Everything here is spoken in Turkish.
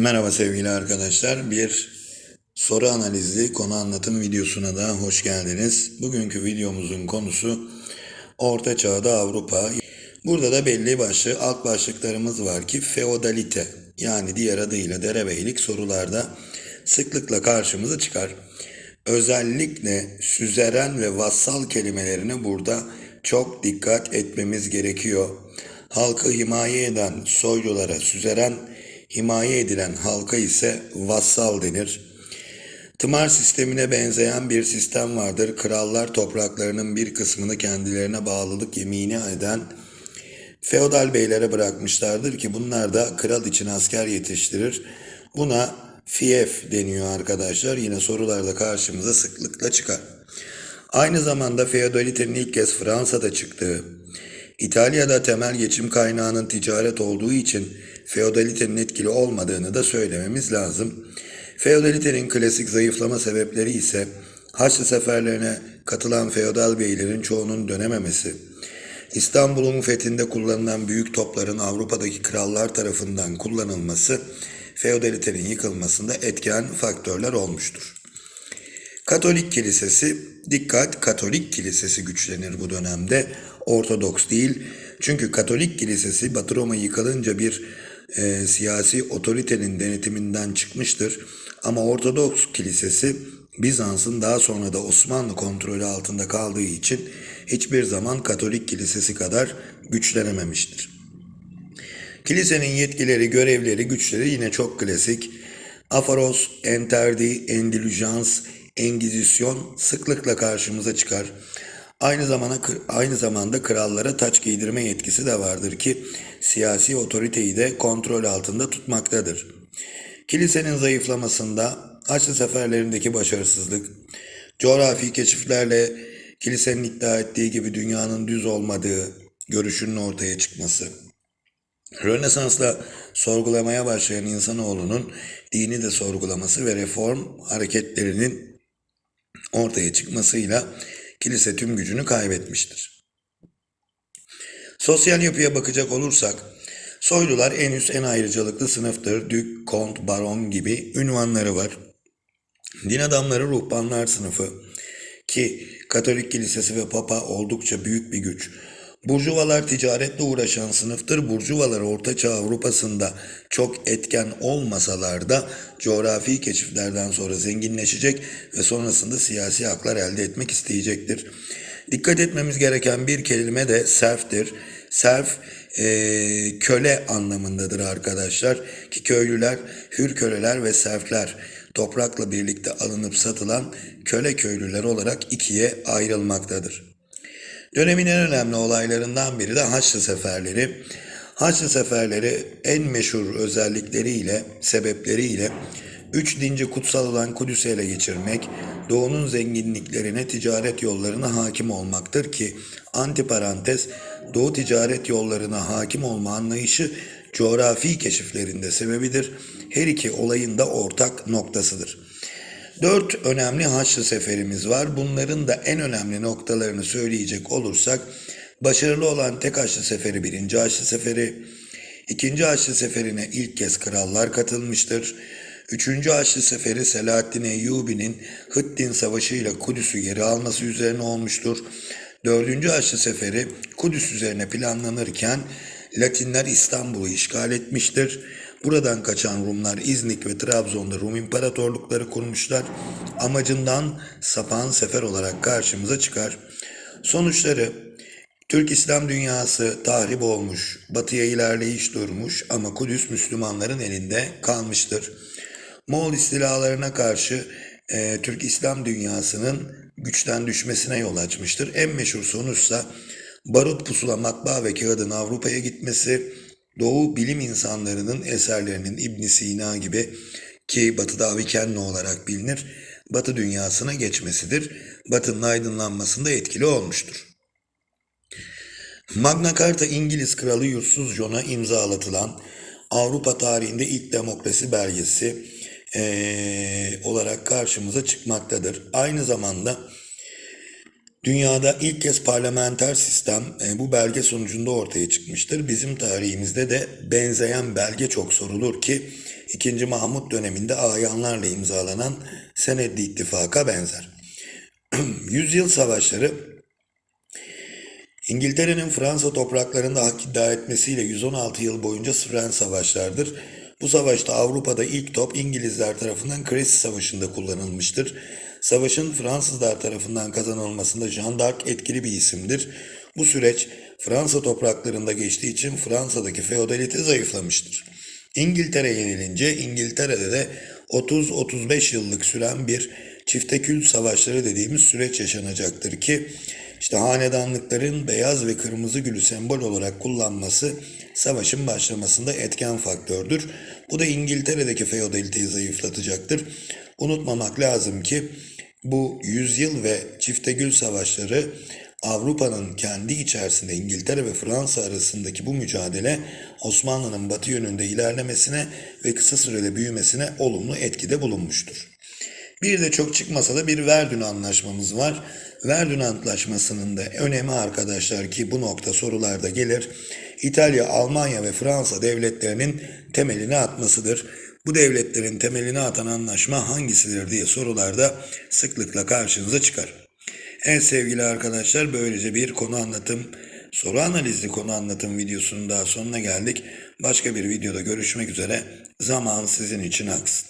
Merhaba sevgili arkadaşlar. Bir soru analizli konu anlatım videosuna da hoş geldiniz. Bugünkü videomuzun konusu Orta Çağ'da Avrupa. Burada da belli başlı alt başlıklarımız var ki feodalite yani diğer adıyla derebeylik sorularda sıklıkla karşımıza çıkar. Özellikle süzeren ve vassal kelimelerine burada çok dikkat etmemiz gerekiyor. Halkı himaye eden soylulara süzeren, himaye edilen halka ise vassal denir. Tımar sistemine benzeyen bir sistem vardır. Krallar topraklarının bir kısmını kendilerine bağlılık yemini eden feodal beylere bırakmışlardır ki bunlar da kral için asker yetiştirir. Buna fief deniyor arkadaşlar. Yine sorularda karşımıza sıklıkla çıkar. Aynı zamanda feodalitenin ilk kez Fransa'da çıktığı, İtalya'da temel geçim kaynağının ticaret olduğu için feodalitenin etkili olmadığını da söylememiz lazım. Feodalitenin klasik zayıflama sebepleri ise Haçlı seferlerine katılan feodal beylerin çoğunun dönememesi, İstanbul'un fethinde kullanılan büyük topların Avrupa'daki krallar tarafından kullanılması, feodalitenin yıkılmasında etken faktörler olmuştur. Katolik kilisesi, dikkat Katolik kilisesi güçlenir bu dönemde. Ortodoks değil. Çünkü Katolik kilisesi Batı Roma yıkılınca bir e, siyasi otoritenin denetiminden çıkmıştır. Ama Ortodoks kilisesi Bizans'ın daha sonra da Osmanlı kontrolü altında kaldığı için hiçbir zaman Katolik kilisesi kadar güçlenememiştir. Kilisenin yetkileri, görevleri, güçleri yine çok klasik. Afaros, enterdi, endilüjans, engizisyon sıklıkla karşımıza çıkar. Aynı zamanda aynı zamanda krallara taç giydirme yetkisi de vardır ki siyasi otoriteyi de kontrol altında tutmaktadır. Kilisenin zayıflamasında Haçlı seferlerindeki başarısızlık, coğrafi keşiflerle kilisenin iddia ettiği gibi dünyanın düz olmadığı görüşünün ortaya çıkması, Rönesans'la sorgulamaya başlayan insanoğlunun dini de sorgulaması ve reform hareketlerinin ortaya çıkmasıyla kilise tüm gücünü kaybetmiştir. Sosyal yapıya bakacak olursak, soylular en üst en ayrıcalıklı sınıftır. Dük, kont, baron gibi ünvanları var. Din adamları ruhbanlar sınıfı ki Katolik kilisesi ve papa oldukça büyük bir güç. Burjuvalar ticaretle uğraşan sınıftır. Burjuvalar Ortaçağ Avrupa'sında çok etken olmasalar da coğrafi keşiflerden sonra zenginleşecek ve sonrasında siyasi haklar elde etmek isteyecektir. Dikkat etmemiz gereken bir kelime de serftir. Serf e, köle anlamındadır arkadaşlar ki köylüler, hür köleler ve serfler toprakla birlikte alınıp satılan köle köylüler olarak ikiye ayrılmaktadır. Dönemin en önemli olaylarından biri de Haçlı Seferleri. Haçlı Seferleri en meşhur özellikleriyle, sebepleriyle üç dinci kutsal olan Kudüs'ü ele geçirmek, doğunun zenginliklerine, ticaret yollarına hakim olmaktır ki antiparantez doğu ticaret yollarına hakim olma anlayışı coğrafi keşiflerinde sebebidir. Her iki olayın da ortak noktasıdır. Dört önemli Haçlı seferimiz var. Bunların da en önemli noktalarını söyleyecek olursak başarılı olan tek Haçlı seferi birinci Haçlı seferi, ikinci Haçlı seferine ilk kez krallar katılmıştır. Üçüncü Haçlı Seferi Selahaddin Eyyubi'nin Hıttin Savaşı ile Kudüs'ü geri alması üzerine olmuştur. Dördüncü Haçlı Seferi Kudüs üzerine planlanırken Latinler İstanbul'u işgal etmiştir. Buradan kaçan Rumlar İznik ve Trabzon'da Rum imparatorlukları kurmuşlar. Amacından sapan sefer olarak karşımıza çıkar. Sonuçları Türk İslam dünyası tahrip olmuş, batıya ilerleyiş durmuş ama Kudüs Müslümanların elinde kalmıştır. Moğol istilalarına karşı e, Türk İslam dünyasının güçten düşmesine yol açmıştır. En meşhur sonuçsa barut pusula matbaa ve kağıdın Avrupa'ya gitmesi, Doğu bilim insanlarının eserlerinin İbn Sina gibi ki Batı'da Avicenna olarak bilinir, Batı dünyasına geçmesidir. Batı'nın aydınlanmasında etkili olmuştur. Magna Carta İngiliz Kralı Yursuz John'a imzalatılan Avrupa tarihinde ilk demokrasi belgesi ee, olarak karşımıza çıkmaktadır. Aynı zamanda Dünyada ilk kez parlamenter sistem e, bu belge sonucunda ortaya çıkmıştır. Bizim tarihimizde de benzeyen belge çok sorulur ki 2. Mahmut döneminde ayanlarla imzalanan Senedli İttifak'a benzer. Yüzyıl savaşları İngiltere'nin Fransa topraklarında hak iddia etmesiyle 116 yıl boyunca süren savaşlardır. Bu savaşta Avrupa'da ilk top İngilizler tarafından Crecy Savaşı'nda kullanılmıştır. Savaşın Fransızlar tarafından kazanılmasında Jean d'Arc etkili bir isimdir. Bu süreç Fransa topraklarında geçtiği için Fransa'daki feodalite zayıflamıştır. İngiltere yenilince İngiltere'de de 30-35 yıllık süren bir çiftekül savaşları dediğimiz süreç yaşanacaktır ki işte hanedanlıkların beyaz ve kırmızı gülü sembol olarak kullanması savaşın başlamasında etken faktördür. Bu da İngiltere'deki feodaliteyi zayıflatacaktır. Unutmamak lazım ki bu yüzyıl ve çiftegül savaşları Avrupa'nın kendi içerisinde İngiltere ve Fransa arasındaki bu mücadele Osmanlı'nın batı yönünde ilerlemesine ve kısa sürede büyümesine olumlu etkide bulunmuştur. Bir de çok çıkmasa da bir Verdun anlaşmamız var. Verdun antlaşmasının da önemi arkadaşlar ki bu nokta sorularda gelir. İtalya, Almanya ve Fransa devletlerinin temelini atmasıdır. Bu devletlerin temelini atan anlaşma hangisidir diye sorularda sıklıkla karşınıza çıkar. Evet sevgili arkadaşlar böylece bir konu anlatım, soru analizli konu anlatım videosunun daha sonuna geldik. Başka bir videoda görüşmek üzere. Zaman sizin için aksın.